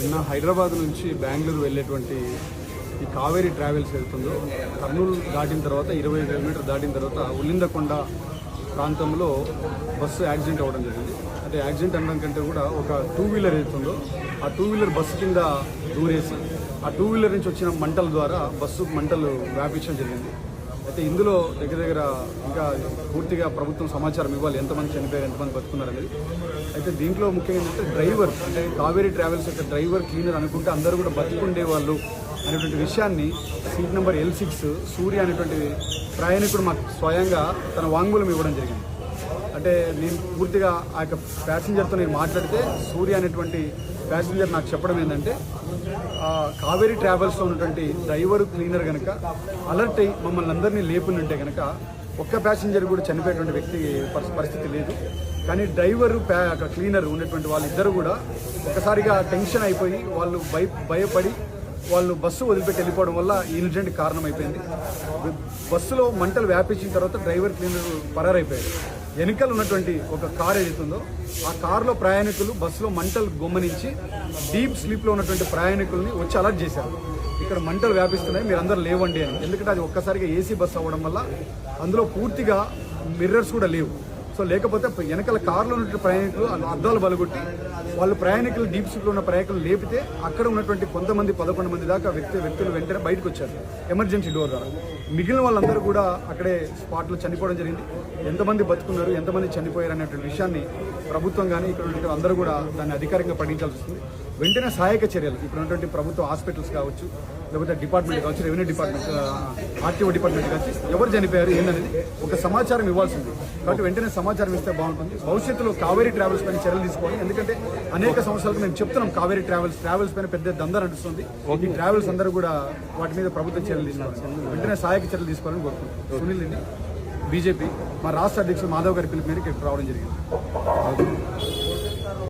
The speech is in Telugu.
నిన్న హైదరాబాద్ నుంచి బెంగళూరు వెళ్ళేటువంటి ఈ కావేరీ ట్రావెల్స్ వెళ్తుందో కర్నూలు దాటిన తర్వాత ఇరవై కిలోమీటర్ దాటిన తర్వాత ఉల్లిందకొండ ప్రాంతంలో బస్సు యాక్సిడెంట్ అవ్వడం జరిగింది. అంటే యాక్సిడెంట్ అనడం కంటే కూడా ఒక టూ వీలర్ వెళ్తుందో ఆ టూ వీలర్ బస్సు కింద దూరేసి ఆ టూ వీలర్ నుంచి వచ్చిన మంటల ద్వారా బస్సు మంటలు వ్యాపించడం జరిగింది. అయితే ఇందులో దగ్గర దగ్గర ఇంకా పూర్తిగా ప్రభుత్వం సమాచారం ఇవ్వాలి. ఎంతమంది చనిపోయారు ఎంతమంది బతుకున్నారు అనేది. అయితే దీంట్లో ముఖ్యంగా ఏంటంటే డ్రైవర్ అంటే కావేరీ ట్రావెల్స్ యొక్క డ్రైవర్ క్లీనర్ అనుకుంటే అందరూ కూడా బతుకుండే వాళ్ళు అనేటువంటి విషయాన్ని seat number L six Surya అనేటువంటి ప్రయాణికుడు మాకు స్వయంగా తన వాంగ్మూలం ఇవ్వడం జరిగింది. అంటే నేను పూర్తిగా ఆ యొక్క ప్యాసింజర్తో నేను మాట్లాడితే సూర్య అనేటువంటి ప్యాసింజర్ నాకు చెప్పడం ఏంటంటే కావేరీ ట్రావెల్స్లో ఉన్నటువంటి డ్రైవర్ క్లీనర్ కనుక అలర్ట్ అయ్యి మమ్మల్ని అందరినీ లేపునుంటే కనుక ఒక్క ప్యాసింజర్ కూడా చనిపోయేటువంటి వ్యక్తి పరిస్థితి లేదు. కానీ డ్రైవరు ప్యా క్లీనర్ ఉన్నటువంటి వాళ్ళిద్దరు కూడా ఒకసారిగా టెన్షన్ అయిపోయి వాళ్ళు భయ భయపడి వాళ్ళు బస్సు వదిలిపెట్టి వెళ్ళిపోవడం వల్ల ఈ ఇన్సిడెంట్ కారణమైపోయింది. బస్సులో మంటలు వ్యాపించిన తర్వాత డ్రైవర్ క్లీనర్ పరారైపోయాడు. వెనుకలు ఉన్నటువంటి ఒక కార్ ఏదైతుందో ఆ కారులో ప్రయాణికులు బస్సులో మంటలు గమనించి డీప్ స్లీప్లో ఉన్నటువంటి ప్రయాణికుల్ని వచ్చి అలర్ట్ చేశారు. ఇక్కడ మంటలు వ్యాపిస్తున్నాయి మీరు అందరూ లేవండి అని. ఎందుకంటే అది ఒక్కసారిగా ఏసీ బస్సు అవ్వడం వల్ల అందులో పూర్తిగా మిర్రర్స్ కూడా లేవు. సో లేకపోతే వెనకాల కారులో ఉన్నటువంటి ప్రయాణికులు అద్దాలు బలగొట్టి వాళ్ళు ప్రయాణికులు డీప్ సీట్లో ఉన్న ప్రయాణికులు లేపితే అక్కడ ఉన్నటువంటి కొంతమంది పదకొండు మంది దాకా వ్యక్తి వ్యక్తులు వెంటనే బయటకు వచ్చారు. ఎమర్జెన్సీ డోర్ ద్వారా. మిగిలిన వాళ్ళందరూ కూడా అక్కడే స్పాట్లో చనిపోవడం జరిగింది. ఎంతమంది బతుకున్నారు ఎంతమంది చనిపోయారు అనేటువంటి విషయాన్ని ప్రభుత్వం కానీ ఇక్కడ ఉన్నటువంటి అందరూ కూడా దాన్ని అధికారికంగా ప్రకటించాల్సి వస్తుంది. వెంటనే సహాయక చర్యలు ఇక్కడ ఉన్నటువంటి ప్రభుత్వ హాస్పిటల్స్ కావచ్చు లేకపోతే డిపార్ట్మెంట్ కావచ్చు రెవెన్యూ డిపార్ట్మెంట్ ఆర్టీఓ డిపార్ట్మెంట్ కావచ్చు ఎవరు చనిపోయారు ఏందనేది ఒక సమాచారం ఇవ్వాల్సింది. కాబట్టి వెంటనే సమాచారం ఇస్తే బాగుంటుంది. భవిష్యత్తులో కావేరీ ట్రావెల్స్ పైన చర్యలు తీసుకోవాలి. ఎందుకంటే అనేక సంవత్సరాలకు మేము చెప్తున్నాం కావేరీ ట్రావెల్స్ ట్రావెల్స్ పైన పెద్ద దంద నడుస్తుంది. ఈ ట్రావెల్స్ అందరూ కూడా వాటి మీద ప్రభుత్వం చర్యలు తీసుకోవాలి. వెంటనే సహాయక చర్యలు తీసుకోవాలని కోరుకుంటున్నాను సునీల్ రెడ్డి బీజేపీ మా రాష్ట్ర అధ్యక్షుడు మాధవ్ గారి పిలుపు మేరకు ఇక్కడ రావడం జరిగింది.